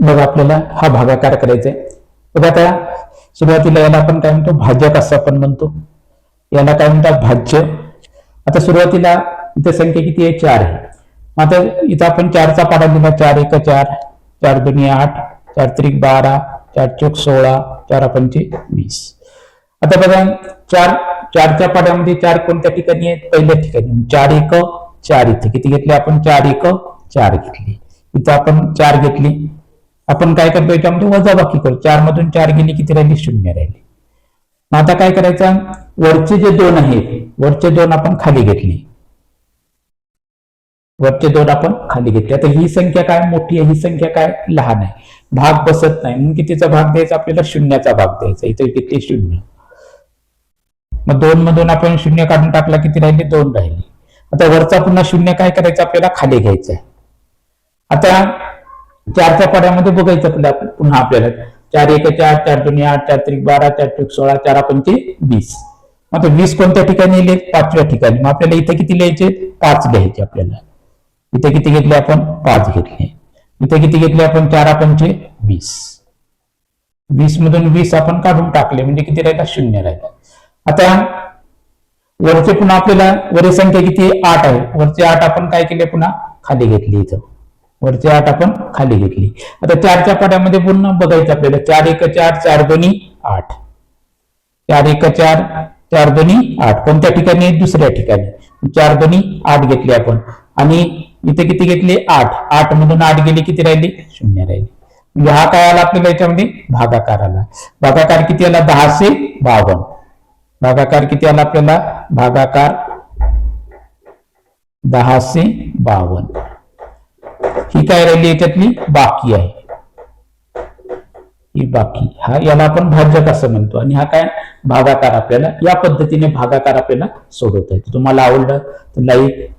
बघा आपल्याला हा भागाकार करायचा आहे. बघा आता सुरुवातीला याला आपण काय म्हणतो? भाजक असं आपण म्हणतो. याला काय म्हणतात? भाज्य. आता सुरुवातीला इथे संख्या किती आहे? चार आहे. आता इथं आपण चारचा पाडा दिला. चार एक चार. चार दोन्ही आठ. चार त्रिक बारा. चार चोक सोळा. चार पंचे वीस. आता बघा चार चारच्या पाड्यामध्ये चार कोणत्या ठिकाणी आहेत? पहिल्या ठिकाणी. चार एक चार इथे. किती घेतले आपण? चार एक चार घेतली. इथं आपण चार घेतली. आपण काय करतोय याच्यामध्ये वजाबाकी करू. चार मधून चार गेली किती राहिली शून्य राहिली. मग आता काय करायचं? वरचे जे दोन आहेत वरचे दोन आपण खाली घेतली. वरचे दोन आपण खाली घेतले. आता ही संख्या काय? मोठी आहे ही संख्या काय? लहान आहे. भाग बसत नाही. म्हणून कितीचा भाग द्यायचा? आपल्याला शून्याचा भाग द्यायचा. इथे किती शून्य. मग दोन मधून आपण शून्य काढून टाकला किती राहिले दोन राहिले. आता वरचा पुन्हा शून्य काय करायचं? आपल्याला खाली घ्यायचं आहे. आता चारच्या पाड्यामध्ये बघायचं आपल्या पुन्हा आपल्याला. चार एक चार चार दोन्ही आठ चार त्रिक बारा चार त्रिक सोळा चार पंचे वीस. मग वीस कोणत्या ठिकाणी लिहिले? पाचव्या ठिकाणी. मग आपल्याला इथे किती लिहायचे? पाच लिहायचे आपल्याला. इथे किती घेतले आपण? पाच घेतले. इथे किती घेतले आपण? चार पंचे वीस. वीस मधून वीस आपण काढून टाकले म्हणजे किती राहिला? शून्य राहिला. आता वरचे पुन्हा आपल्याला वरील संख्या किती? आठ आहे. वरचे आठ आपण काय केले? पुन्हा खाली घेतली इथं. वरची आठ आपण खाली घेतली. आता चारच्या पाट्यामध्ये पुन्हा बघायचं आपल्याला. चार एक चार चार दोन्ही आठ. चार एक चार चार दोन्ही आठ. कोणत्या ठिकाणी? दुसऱ्या ठिकाणी. चार दोन्ही आठ घेतले आपण. आणि इथे किती घेतले? आठ. आठ मधून आठ गेली किती राहिली? शून्य राहिली. म्हणजे हा काय आला आपल्याला याच्यामध्ये? भागाकार आला. भागाकार किती आला? दहाशे बावन्न. भागाकार किती आला आपल्याला? भागाकार दहाशे बावन्न. ही काय राहिली याच्यातली? बाकी आहे. ही बाकी. हा याला आपण भाजक असं म्हणतो. आणि हा काय? भागाकार आपल्याला या पद्धतीने भागाकार आपल्याला सोडवता येतो. तुम्हाला आवडलं तर लाईक